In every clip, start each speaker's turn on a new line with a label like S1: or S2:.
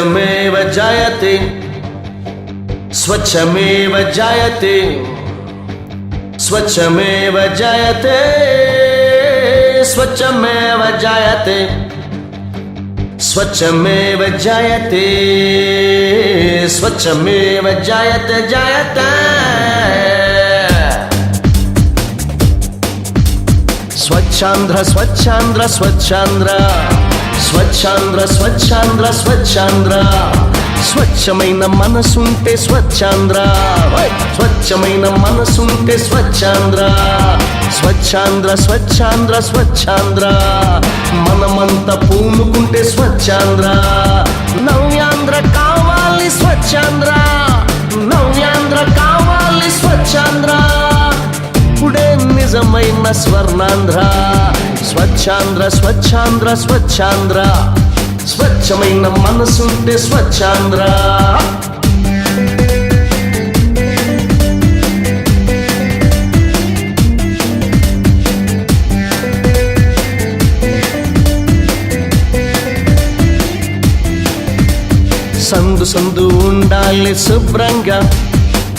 S1: स्वच्छमेव जायते स्वच्छमेव जायते स्वच्छमेव जायते स्वच्छमेव जायते स्वच्छमेव जायते स्वच्छमेव जायते जायते। स्वच्छांध्र स्वच्छांध्र स्वच्छांध्र। స్వచ్ఛాంధ్ర స్వచ్ఛాంధ్ర స్వచ్ఛాంధ్ర. స్వచ్ఛమైన మనసుంటే స్వచ్ఛాంధ్ర. స్వచ్ఛమైన మనసుంటే స్వచ్ఛాంధ్ర. స్వచ్ఛాంధ్ర స్వచ్ఛాంధ్ర స్వచ్ఛాంధ్ర. మనమంతా పూనుకుంటే స్వచ్ఛాంధ్ర. నవ్యాంధ్ర కావాలి స్వచ్ఛాంధ్ర. నవ్యాంధ్ర కావాలి స్వచ్ఛాంధ్ర. ఇప్పుడే నిజమైన స్వర్ణాంధ్ర. స్వచ్ఛాంధ్ర స్వచ్ఛాంధ్ర స్వచ్ఛాంధ్ర. స్వచ్ఛమైన మనసుంటే స్వచ్ఛాంధ్ర. సందు సందు ఉండాలి శుభ్రంగా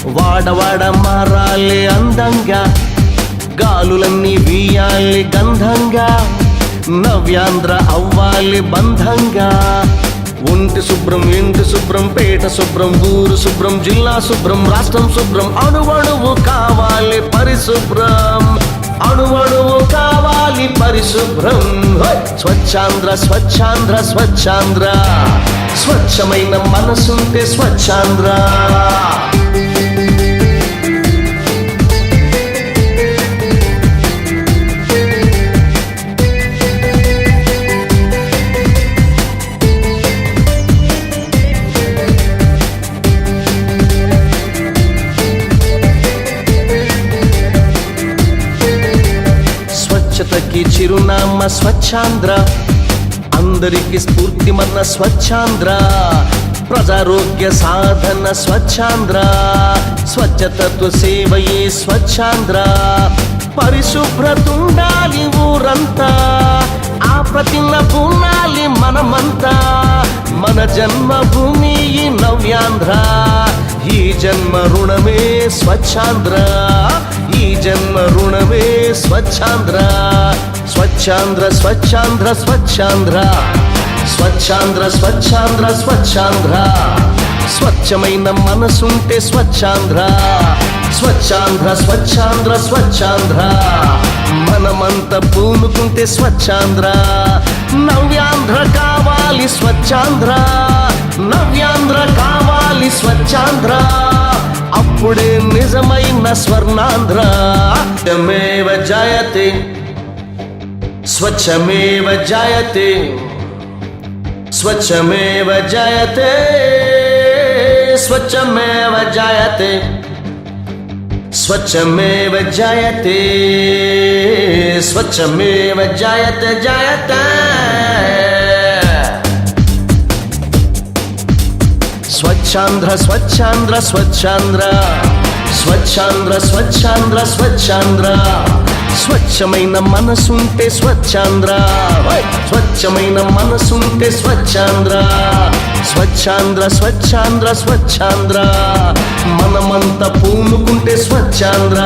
S1: వాడవాడ మారాలి అందంగా. గాలులన్నీ వీయాలి గంధంగా నవ్యాంధ్ర అవ్వాలి బంధంగా. ఒంటి శుభ్రం ఇంటి శుభ్రం పేట శుభ్రం ఊరు శుభ్రం జిల్లా శుభ్రం రాష్ట్రం శుభ్రం అణువణువు కావాలి పరిశుభ్రం. అణువణువు కావాలి పరిశుభ్రం. స్వచ్ఛాంధ్ర స్వచ్ఛాంధ్ర స్వచ్ఛాంధ్ర. స్వచ్ఛమైన మనసుంటే స్వచ్ఛాంధ్ర. స్వచ్ఛతకి చిరునామా స్వచ్ఛాంధ్ర. అందరికి స్ఫూర్తి మన స్వచ్ఛాంధ్ర. ప్రజారోగ్య సాధన స్వచ్ఛాంధ్ర. స్వచ్ఛతతో సేవయే స్వచ్ఛాంధ్ర. పరిశుభ్రతుండాలి ఊరంతా. ఆ ప్రతిన పూనాలి మనమంతా. మన జన్మభూమి ఈ నవ్యాంధ్ర. ఈ జన్మ రుణమే స్వచ్ఛాంధ్ర. ఈ జన్మ రుణమే స్వచ్ఛాంధ్ర. స్వచ్ఛాంధ్ర స్వచ్ఛాంధ్ర స్వచ్ఛాంధ్ర. స్వచ్ఛాంధ్ర స్వచ్ఛాంధ్ర స్వచ్ఛాంధ్ర. స్వచ్ఛమైన మనసుంటే స్వచ్ఛాంధ్ర. స్వచ్ఛాంధ్ర స్వచ్ఛాంధ్ర స్వచ్ఛాంధ్ర. మనమంతా పూనుకుంటే స్వచ్ఛాంధ్ర. నవ్యాంధ్ర కావాలి స్వచ్ఛాంధ్ర. నవ్యాంధ్ర కావాలి స్వచ్ఛాంధ్ర. అప్పుడే నిజమైన స్వర్ణాంధ్ర స్వచ్ఛమేవ జాయతే స్వచ్ఛమేవ జాయతే స్వచ్ఛమేవ జాయతే స్వచ్ఛమేవ జాయతే స్వచ్ఛమేవ జాయతే స్వచ్ఛమేవ జాయతే జాయతే. స్వచ్ఛాంధ్ర స్వచ్ఛాంధ్ర స్వచ్ఛాంధ్ర. స్వచ్ఛాంధ్ర స్వచ్ఛాంధ్ర స్వచ్ఛాంధ్ర. స్వచ్ఛమైన మనసుంటే స్వచ్ఛాంధ్ర! స్వచ్ఛమైన మనసుంటే స్వచ్ఛాంధ్ర. స్వచ్ఛాంధ్ర స్వచ్ఛాంధ్ర స్వచ్ఛాంధ్ర. మనమంతా పూనుకుంటే స్వచ్ఛాంధ్ర.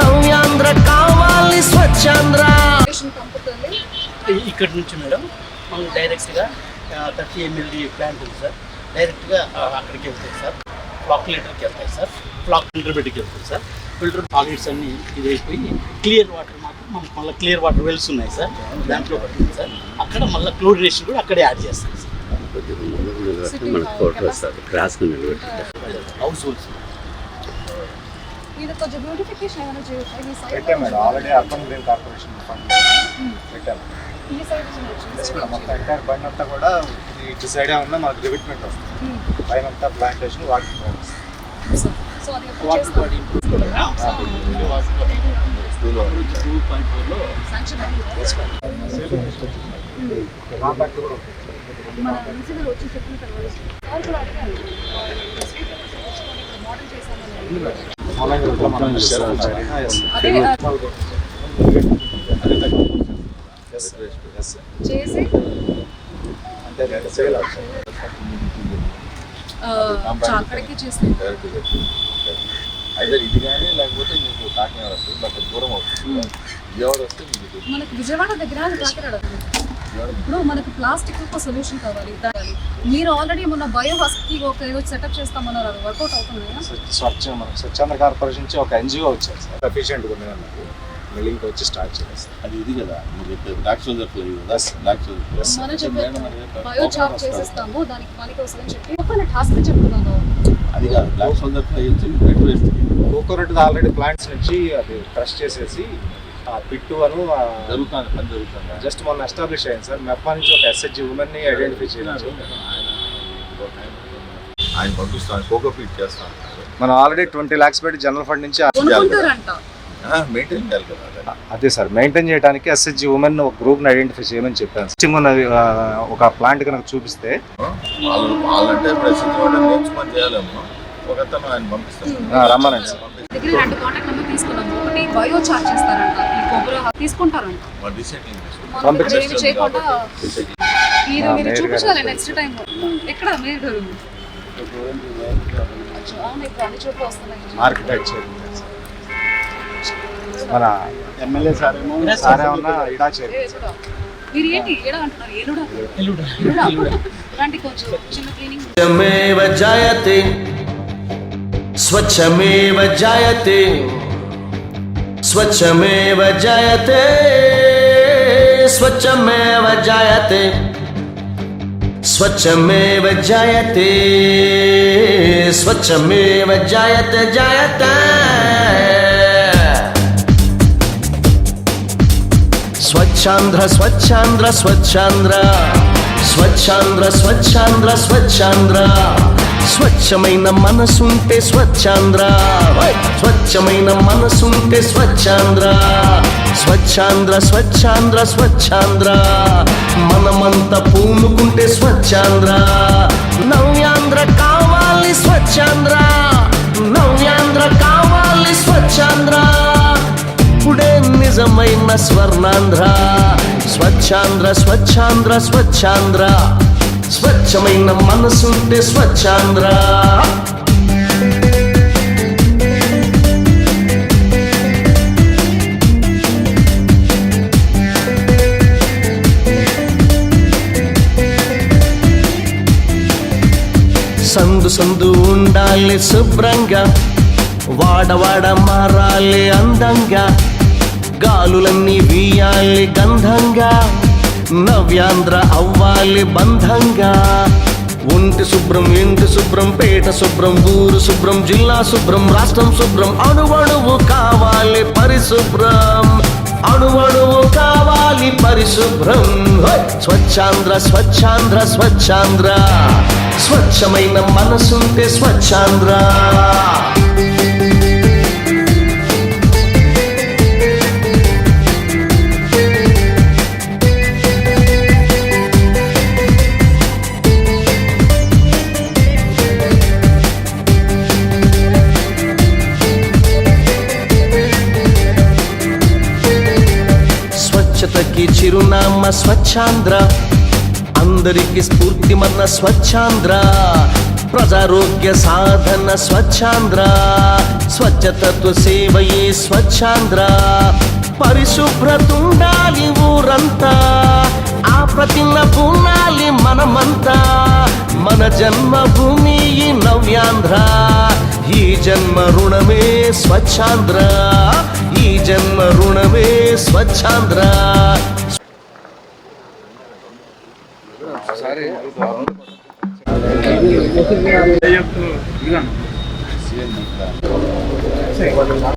S1: నవ్యాంధ్ర కావాలి స్వచ్ఛాంధ్ర.
S2: ఇక్కడ నుంచి మేడం మనం డైరెక్ట్గా థర్టీ ఎంఎల్డి ప్లాంట్ ఉంది సార్. డైరెక్ట్గా అక్కడికి వెళ్తాయి సార్. ఫ్లాక్ లీటర్కి వెళ్తాయి సార్. ఫ్లాక్ ఫిల్టర్ బెడ్కి వెళ్తాయి సార్. ఫిల్టర్ సాలిడ్స్ అన్ని ఇది అయిపోయి క్లియర్ వాటర్ మాత్రం మనకు మళ్ళీ క్లియర్ వాటర్ వెల్స్ ఉన్నాయి సార్. దాంట్లో పడుతుంది సార్. అక్కడ మళ్ళీ క్లోరినేషన్ కూడా అక్కడే యాడ్ చేస్తాం సార్. హౌస్ హోల్స్
S3: ఇది కొంచెం బ్యూటిఫికేషన్ ఏమైనా
S4: పెట్టాం madam. Already urban green corporation fund పెట్టాము మొత్తం ఎంటైర్ బండి అంతా కూడా ఇటు సైడే ఉన్నా మనకు రివిట్మెంట్ వస్తుంది. పైన అంతా ప్లాంటేషన్
S3: ఎప్పుడు
S2: వాటర్ బాడీ.
S4: కాంటాక్ట్ కూడా ఉంది.
S3: చేసి
S4: అవుతుంది
S3: అక్కడికి
S5: అయితే ఇది కానీ లేకపోతే మీకు కాకినాడ వస్తుంది నాకు దూరం అవుతుంది. విజయవాడ వస్తే మీకు
S3: మనకు విజయవాడ దగ్గర కాకినాడ. ఇప్పుడు మనకు ప్లాస్టిక్ ఒక సొల్యూషన్ కావాలి మీరు ఆల్రెడీ మొన్న బయో హస్కి ఒక ఏదో సెటప్ చేస్తామన్నారు అది వర్కౌట్
S4: స్వచ్ఛ మనకు స్వచ్ఛంద కార్పొరేషన్ నుంచి ఒక ఎన్జిఓ వచ్చారు సార్. ఎఫిషియెంట్గా అన్నట్టు మిల్లింగ్ వచ్చి స్టార్ట్ చేస్తారు
S5: అది ఇది కదా. మీరు బ్లాక్ సోల్జర్ ఫ్లై కదా. బ్లాక్ సోల్జర్
S3: బయో చాప్ చేసేస్తాము దానికి పనికి వస్తుందని చెప్పి ఒక టాస్క్ చెప్తున్నాను.
S5: అది కాదు. బ్లాక్ సోల్జర్ ఫ్లై వచ్చి red waste
S4: coconut already plants నుంచి అది క్రష్ చేసేసి ఆ పిట్టు అను
S5: జరుగుతుంది పని జరుగుతుంది.
S4: జస్ట్ మొన్న ఎస్టాబ్లిష్ అయ్యింది సార్. మెప్పా నుంచి ఒక ఎస్హెచ్జి ఉమెన్ని ఐడెంటిఫై చేయొచ్చు
S5: ఆయన పంపిస్తాను కోకో పీట్ చేస్తాను.
S4: మనం ఆల్రెడీ ట్వంటీ లాక్స్ పెట్టి జనరల్ ఫండ్ నుంచి
S5: మెయింటైన్ చేయాలి కదా అది.
S4: సార్ మెయింటైన్ చేయడానికి ఎస్హెచ్జి ఉమెన్ ఒక గ్రూప్ని ఐడెంటిఫై చేయమని చెప్పాను. Existing ఉన్న ఒక ప్లాంట్ కనుక చూపిస్తే
S5: వాళ్ళు వాళ్ళంటే ఇప్పుడు నేర్చుకొని చేయాలేమో. ఒక అతను ఆయన పంపిస్తాను
S4: ఆ, రమ్మనండి సార్.
S3: దగ్గర రెండు కాంటాక్ట్ నెంబర్ తీసుకున్నాము. ఒకటి బయో చార్జ్ చేస్తారంట. ఈ కొబ్బరి హ- తీసుకుంటారంట.
S5: మరి రీసెంట్లింగ్ తీసుకుంటాం
S3: మన దగ్గర ఏమి చేయకుండా
S5: రీసెంట్లింగ్
S3: మీరు
S4: ఆ,
S3: మీరు
S4: మేయర్
S3: చూపించాలి
S4: గారు.
S3: నెక్స్ట్ టైం ఎక్కడ మీరు ఇప్పుడు అన్ని చోట్ల వస్తున్నాయి.
S4: ఆర్కిటెక్ట్ చేయడం మన ఎమ్మెల్యే సార్. ఏమో సార్ ఏమన్నా ఇడా
S3: చేరు మీరు ఏంటి?
S1: స్వచ్ఛమేవ స్వచ్ఛమేవ స్వచ్ఛమేవ స్వచ్ఛమేవ స్వచ్ఛమేవ స్వచ్ఛాంధ్ర స్వచ్ఛాంధ్ర స్వచ్ఛాంధ్ర. స్వచ్ఛాంధ్ర స్వచ్ఛాంధ్ర స్వచ్ఛాంధ్ర. స్వచ్ఛమైన మనసుంటే స్వచ్ఛాంధ్ర. స్వచ్ఛమైన మనసుంటే స్వచ్ఛాంధ్ర. స్వచ్ఛాంధ్ర స్వచ్ఛాంధ్ర స్వచ్ఛాంధ్ర. మనమంతా పూనుకుంటే స్వచ్ఛాంధ్ర. నవ్యాంధ్ర కావాలి స్వచ్ఛాంధ్ర. నవ్యాంధ్ర కావాలి స్వచ్ఛాంధ్ర. ఇప్పుడే నిజమైన స్వర్ణాంధ్ర. స్వచ్ఛాంధ్ర స్వచ్ఛాంధ్ర స్వచ్ఛాంధ్ర. స్వచ్ఛమైన మనసుంటే స్వచ్ఛాంధ్ర. సందు సందు ఉండాలి శుభ్రంగా. వాడవాడ మారాలి అందంగా. గాలులన్నీ వీయాలి గంధంగా. నవ్యాంధ్ర అవ్వాలి బంధంగా. ఒంటి శుభ్రం ఇంటి శుభ్రం పేట శుభ్రం ఊరు శుభ్రం జిల్లా శుభ్రం రాష్ట్రం శుభ్రం అణువణువు కావాలి పరిశుభ్రం. అణువణువు కావాలి పరిశుభ్రం. స్వచ్ఛాంధ్ర స్వచ్ఛాంధ్ర స్వచ్ఛాంధ్ర. స్వచ్ఛమైన మనసుంటే స్వచ్ఛాంధ్ర. చిరునామ స్వచ్ఛాంధ్ర. అందరికి స్ఫూర్తి మన స్వచ్ఛాంధ్ర. ప్రజారోగ్య సాధన స్వచ్ఛాంధ్ర. స్వచ్ఛతత్వ సేవయే స్వచ్ఛాంధ్ర. పరిశుభ్రతుండాలి ఊరంతా. ఆ ప్రతిన పూనాలి మనమంతా. మన జన్మభూమి ఈ నవ్యాంధ్ర. ఈ జన్మ రుణమే స్వచ్ఛాంధ్ర. ఈ జన్మ రుణమే స్వచ్ఛాంధ్ర.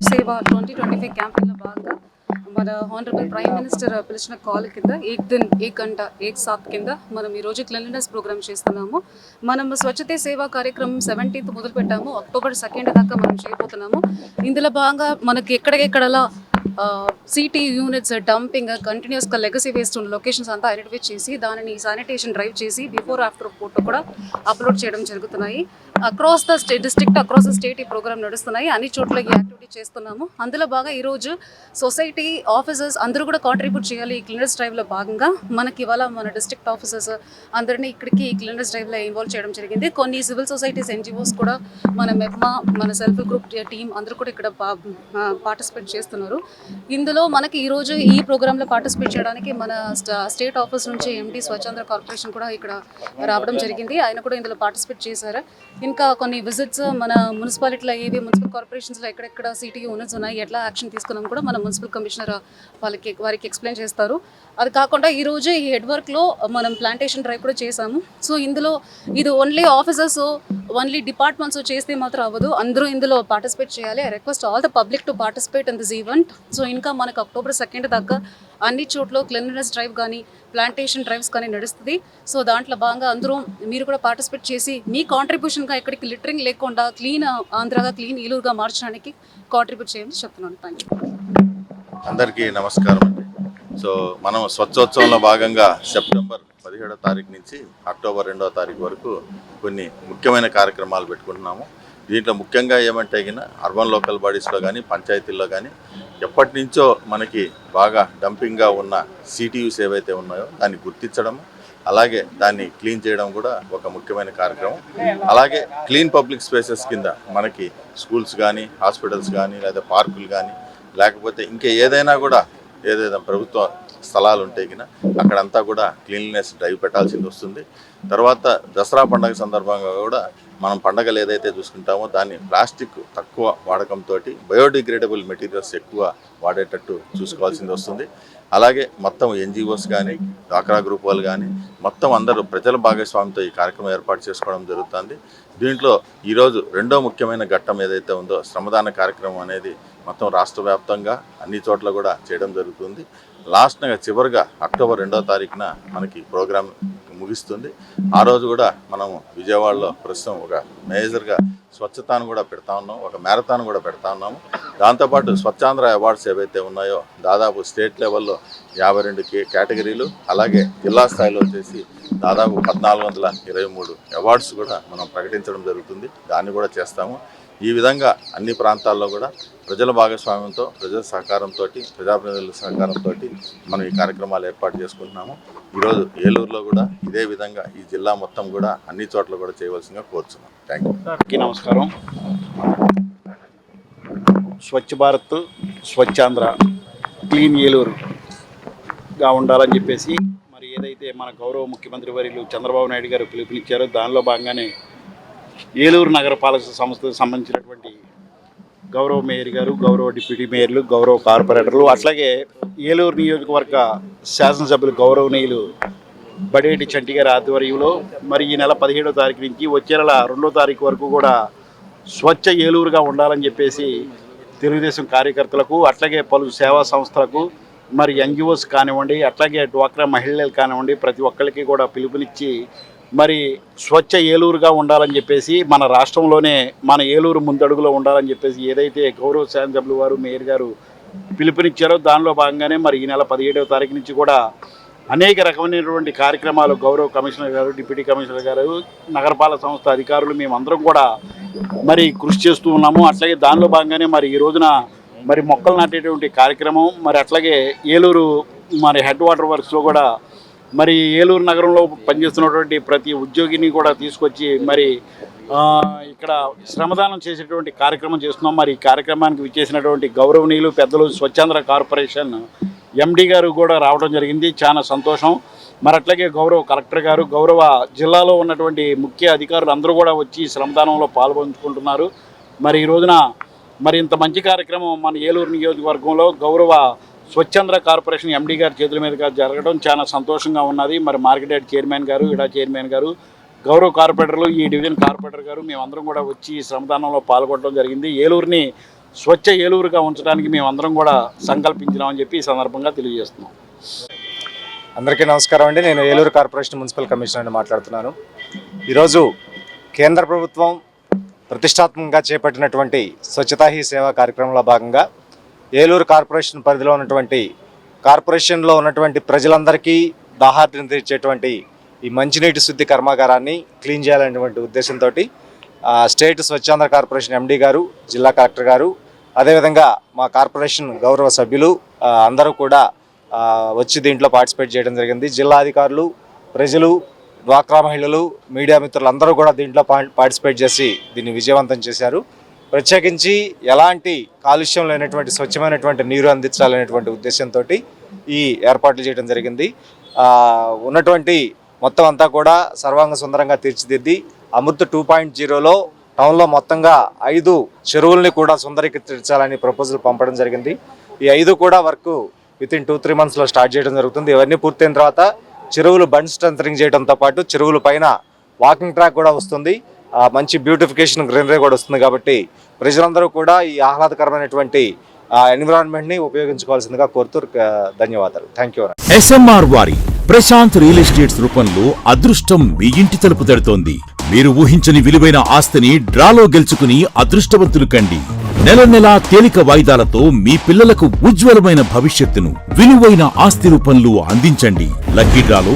S3: సేవ ట్వంటీ ట్వంటీ ఫైవ్ క్యాంపెయిన్లో భాగంగా మన హానరబుల్ ప్రైమ్ మినిస్టర్ పిలిచిన కాల్ కింద ఏక్ దిన్ ఏక్ గంట ఏక్ సాత్ కింద మనం ఈరోజు క్లీన్లీనెస్ ప్రోగ్రామ్ చేస్తున్నాము. మనం స్వచ్ఛతే సేవా కార్యక్రమం సెవెంటీన్త్ మొదలు పెట్టాము అక్టోబర్ సెకండ్ దాకా మనం చేయబోతున్నాము. ఇందులో భాగంగా మనకి ఎక్కడెక్కడలా సిటీ యూనిట్స్ డంపింగ్ కంటిన్యూస్గా లెగసీ వేస్ట్ ఉన్న లొకేషన్స్ అంతా ఐడెంటిఫై చేసి దానిని శానిటేషన్ డ్రైవ్ చేసి బిఫోర్ ఆఫ్టర్ ఫోటో కూడా అప్లోడ్ చేయడం జరుగుతున్నాయి. Across the state district across the state ఈ ప్రోగ్రామ్ నడుస్తున్నాయి. అన్ని చోట్ల ఈ యాక్టివిటీ చేస్తున్నాము. అందులో బాగా ఈరోజు సొసైటీ ఆఫీసర్స్ అందరూ కూడా కాంట్రిబ్యూట్ చేయాలి ఈ క్లీనర్స్ డ్రైవ్లో భాగంగా. మనకి ఇవాళ మన డిస్ట్రిక్ట్ ఆఫీసర్స్ అందరినీ ఇక్కడికి ఈ క్లీనర్స్ డ్రైవ్లో ఇన్వాల్వ్ చేయడం జరిగింది. కొన్ని సివిల్ సొసైటీస్ ఎన్జిఓస్ కూడా మన మెప్మా మన సెల్ఫ్ గ్రూప్ టీం అందరూ కూడా ఇక్కడ పార్టిసిపేట్ చేస్తున్నారు. ఇందులో మనకి ఈరోజు ఈ ప్రోగ్రాంలో పార్టిసిపేట్ చేయడానికి మన స్టేట్ ఆఫీస్ నుంచి ఎండి స్వచ్ఛంద్ర కార్పొరేషన్ కూడా ఇక్కడ రావడం జరిగింది. ఆయన కూడా ఇందులో పార్టిసిపేట్ చేశారు. ఇంకా కొన్ని విజిట్స్ మన మున్సిపాలిటీలో ఏవి మున్సిపల్ కార్పొరేషన్స్లో ఎక్కడెక్కడ సిటీ యూనిట్స్ ఉన్నాయి ఎట్లా యాక్షన్ తీసుకున్నాం కూడా మన మున్సిపల్ కమిషనర్ వాళ్ళకి వారికి ఎక్స్ప్లెయిన్ చేస్తారు. అది కాకుండా ఈ ఈ హెడ్ వర్క్లో మనం ప్లాంటేషన్ డ్రైవ్ కూడా చేశాము. సో ఇందులో ఇది ఓన్లీ ఆఫీసర్స్ ఓన్లీ డిపార్ట్మెంట్స్ చేస్తే మాత్రం అవ్వదు. అందరూ ఇందులో పార్టిసిపేట్ చేయాలి. I request all the public to participate in this event so ఇంకా మనకు అక్టోబర్ సెకండ్ దాకా అన్ని చోట్ల క్లీన్లీనెస్ డ్రైవ్ కానీ ప్లాంటేషన్ డ్రైవ్స్ కానీ నడుస్తుంది. సో దాంట్లో భాగంగా అందరూ మీరు కూడా పార్టిసిపేట్ చేసి మీ కాంట్రిబ్యూషన్గా ఎక్కడికి లిటరింగ్ లేకుండా క్లీన్ ఆంధ్రాగా క్లీన్ ఈలూరుగా మార్చడానికి కాంట్రిబ్యూట్ చేయమని చెప్తున్నాను. థ్యాంక్
S5: అందరికీ నమస్కారం అండి. సో మనం స్వచ్ఛోత్సవంలో భాగంగా సెప్టెంబర్ పదిహేడో తారీఖు నుంచి అక్టోబర్ రెండో తారీఖు వరకు కొన్ని ముఖ్యమైన కార్యక్రమాలు పెట్టుకుంటున్నాము. దీంట్లో ముఖ్యంగా ఏమంటే అర్బన్ లోకల్ బాడీస్లో కానీ పంచాయతీల్లో కానీ ఎప్పటి నుంచో మనకి బాగా డంపింగ్గా ఉన్న సిటీయూస్ ఏవైతే ఉన్నాయో దాన్ని గుర్తించడం అలాగే దాన్ని క్లీన్ చేయడం కూడా ఒక ముఖ్యమైన కార్యక్రమం. అలాగే క్లీన్ పబ్లిక్ స్పేసెస్ కింద మనకి స్కూల్స్ కానీ హాస్పిటల్స్ కానీ లేదా పార్కులు కానీ లేకపోతే ఇంకా ఏదైనా కూడా ఏదైనా ప్రభుత్వ స్థలాలు ఉంటే కినా అక్కడంతా కూడా క్లీన్లీనెస్ డ్రైవ్ పెట్టాల్సింది వస్తుంది తర్వాత దసరా పండగ సందర్భంగా కూడా మనం పండగలు ఏదైతే చూసుకుంటామో దాన్ని ప్లాస్టిక్ తక్కువ వాడకంతో బయోడిగ్రేడబుల్ మెటీరియల్స్ ఎక్కువ వాడేటట్టు చూసుకోవాల్సింది వస్తుంది. అలాగే మొత్తం ఎన్జిఓస్ కానీ డ్వాక్రా గ్రూప్ వాళ్ళు కానీ మొత్తం అందరూ ప్రజల భాగస్వామ్యంతో ఈ కార్యక్రమం ఏర్పాటు చేసుకోవడం జరుగుతుంది. దీంట్లో ఈరోజు రెండో ముఖ్యమైన ఘట్టం ఏదైతే ఉందో శ్రమదాన కార్యక్రమం అనేది మొత్తం రాష్ట్ర వ్యాప్తంగా అన్ని చోట్ల కూడా చేయడం జరుగుతుంది. లాస్ట్గా చివరిగా అక్టోబర్ రెండో తారీఖున మనకి ప్రోగ్రామ్ ముగిస్తుంది. ఆ రోజు కూడా మనము విజయవాడలో ప్రస్తుతం ఒక మేజర్గా స్వచ్ఛతాను కూడా పెడతా ఉన్నాం ఒక మ్యారథాన్ కూడా పెడతా ఉన్నాము. దాంతోపాటు స్వచ్ఛాంధ్ర అవార్డ్స్ ఏవైతే ఉన్నాయో దాదాపు స్టేట్ లెవెల్లో యాభై రెండు కే కేటగిరీలు అలాగే జిల్లా స్థాయిలో వచ్చేసి దాదాపు పద్నాలుగు వందల ఇరవై మూడు అవార్డ్స్ కూడా మనం ప్రకటించడం జరుగుతుంది. దాన్ని కూడా చేస్తాము. ఈ విధంగా అన్ని ప్రాంతాల్లో కూడా ప్రజల భాగస్వామ్యంతో ప్రజల సహకారంతో ప్రజాప్రతినిధుల సహకారంతో మనం ఈ కార్యక్రమాలు ఏర్పాటు చేసుకుంటున్నాము. ఈరోజు ఏలూరులో కూడా ఇదే విధంగా ఈ జిల్లా మొత్తం కూడా అన్ని చోట్ల కూడా చేయవలసిందిగా కోరుతున్నాం థ్యాంక్ యూ
S6: నమస్కారం. స్వచ్ఛ భారత్ స్వచ్ఛాంధ్ర క్లీన్ ఏలూరుగా ఉండాలని చెప్పేసి మరి ఏదైతే మన గౌరవ ముఖ్యమంత్రి వర్యులు చంద్రబాబు నాయుడు గారు పిలుపునిచ్చారో దానిలో భాగంగానే ఏలూరు నగరపాలక సంస్థకు సంబంధించినటువంటి గౌరవ మేయర్ గారు గౌరవ డిప్యూటీ మేయర్లు గౌరవ కార్పొరేటర్లు అట్లాగే ఏలూరు నియోజకవర్గ శాసనసభ్యులు గౌరవనీయులు బడేటి చంటి గారి ఆధ్వర్యంలో మరి ఈ నెల పదిహేడో తారీఖు నుంచి వచ్చే నెల రెండో తారీఖు వరకు కూడా స్వచ్ఛ ఏలూరుగా ఉండాలని చెప్పేసి తెలుగుదేశం కార్యకర్తలకు అట్లాగే పలు సేవా సంస్థలకు మరి ఎన్జిఓస్ కానివ్వండి అట్లాగే డ్వాక్రా మహిళలు కానివ్వండి ప్రతి ఒక్కరికి కూడా పిలుపునిచ్చి మరి స్వచ్ఛ ఏలూరుగా ఉండాలని చెప్పేసి మన రాష్ట్రంలోనే మన ఏలూరు ముందడుగులో ఉండాలని చెప్పేసి ఏదైతే గౌరవ శాసనసభ్యులు వారు మేయర్ గారు పిలుపునిచ్చారో దానిలో భాగంగానే మరి ఈ నెల పదిహేడవ తారీఖు నుంచి కూడా అనేక రకమైనటువంటి కార్యక్రమాలు గౌరవ కమిషనర్ గారు డిప్యూటీ కమిషనర్ గారు నగరపాలక సంస్థ అధికారులు మేమందరం కూడా మరి కృషి చేస్తూ ఉన్నాము. అట్లాగే దానిలో భాగంగానే మరి ఈ రోజున మరి మొక్కలు నాటేటువంటి కార్యక్రమం మరి అట్లాగే ఏలూరు మరి హెడ్ వాటర్ వర్క్స్లో కూడా మరి ఏలూరు నగరంలో పనిచేస్తున్నటువంటి ప్రతి ఉద్యోగిని కూడా తీసుకొచ్చి మరి ఇక్కడ శ్రమదానం చేసేటువంటి కార్యక్రమం చేస్తున్నాం. మరి ఈ కార్యక్రమానికి విచ్చేసినటువంటి గౌరవనీయులు పెద్దలు స్వచ్ఛాంధ్ర కార్పొరేషన్ ఎండి గారు కూడా రావడం జరిగింది. చాలా సంతోషం. మరి అట్లాగే గౌరవ కలెక్టర్ గారు గౌరవ జిల్లాలో ఉన్నటువంటి ముఖ్య అధికారులు అందరూ కూడా వచ్చి శ్రమదానంలో పాల్పంచుకుంటున్నారు మరి ఈ రోజున మరి ఇంత మంచి కార్యక్రమం మన ఏలూరు నియోజకవర్గంలో గౌరవ స్వచ్ఛంద్ర కార్పొరేషన్ ఎండీ గారి చేతుల మీదుగా జరగడం చాలా సంతోషంగా ఉన్నది. మరి మార్కెట్ యార్డ్ చైర్మన్ గారు ఇడా చైర్మన్ గారు గౌరవ కార్పొరేటర్లు ఈ డివిజన్ కార్పొరేటర్ గారు మేమందరం కూడా వచ్చి శ్రమదానంలో పాల్గొనడం జరిగింది. ఏలూరుని స్వచ్ఛ ఏలూరుగా ఉంచడానికి మేమందరం కూడా సంకల్పించినామని చెప్పి ఈ సందర్భంగా తెలియజేస్తున్నాం.
S4: అందరికీ నమస్కారం అండి. నేను ఏలూరు కార్పొరేషన్ మున్సిపల్ కమిషనర్ని మాట్లాడుతున్నాను. ఈరోజు కేంద్ర ప్రభుత్వం ప్రతిష్టాత్మకంగా చేపట్టినటువంటి స్వచ్ఛతా హీ సేవా కార్యక్రమంలో భాగంగా ఏలూరు కార్పొరేషన్ పరిధిలో ఉన్నటువంటి కార్పొరేషన్లో ఉన్నటువంటి ప్రజలందరికీ దాహార్తిని తీర్చేటువంటి ఈ మంచినీటి శుద్ధి కర్మాగారాన్ని క్లీన్ చేయాలనేటువంటి ఉద్దేశంతో స్టేట్ స్వచ్ఛాంధ్ర కార్పొరేషన్ ఎండీ గారు జిల్లా కలెక్టర్ గారు అదేవిధంగా మా కార్పొరేషన్ గౌరవ సభ్యులు అందరూ కూడా వచ్చి దీంట్లో పార్టిసిపేట్ చేయడం జరిగింది. జిల్లా అధికారులు ప్రజలు డ్వాక్రా మహిళలు మీడియా మిత్రులు అందరూ కూడా దీంట్లో పా- పార్టిసిపేట్ చేసి దీన్ని విజయవంతం చేశారు. ప్రత్యేకించి ఎలాంటి కాలుష్యం లేనటువంటి స్వచ్ఛమైనటువంటి నీరు అందించాలనేటువంటి ఉద్దేశంతో ఈ ఏర్పాట్లు చేయడం జరిగింది. ఉన్నటువంటి మొత్తం అంతా కూడా సర్వాంగ సుందరంగా తీర్చిదిద్ది అమృత్ టూ పాయింట్ జీరోలో టౌన్లో మొత్తంగా ఐదు చెరువుల్ని కూడా సుందరీకరించాలని ప్రపోజల్ పంపడం జరిగింది. ఈ ఐదు కూడా work with in two three మంత్స్లో స్టార్ట్ చేయడం జరుగుతుంది. ఇవన్నీ పూర్తయిన తర్వాత చెరువులు బండ్ స్ట్రెంథరింగ్ చేయడంతో పాటు చెరువుల పైన వాకింగ్ ట్రాక్ కూడా వస్తుంది. మంచి బ్యూటిఫికేషన్ గ్రీనరీ కూడా వస్తుంది కాబట్టి ప్రజలందరూ కూడా ఈ ఆహ్లాదకరమైనటువంటి ఎన్విరాన్మెంట్ని ఉపయోగించుకోవాల్సిందిగా కోరుతూ ధన్యవాదాలు. థ్యాంక్ యూ
S7: ఎస్ఎంఆర్ వారి ప్రశాంత్ రియల్ ఎస్టేట్స్ రూపంలో అదృష్టం మీ ఇంటి తలుపు తడుతోంది. మీరు ఊహించని విలువైన ఆస్తిని డ్రాలో గెలుచుకుని అదృష్టవంతులు కండి. నెల నెలా తేలిక వాయిదాలతో మీ పిల్లలకు ఉజ్వలమైన భవిష్యత్తును విలువైన ఆస్తి రూపంలో అందించండి. లక్కీ డ్రాలో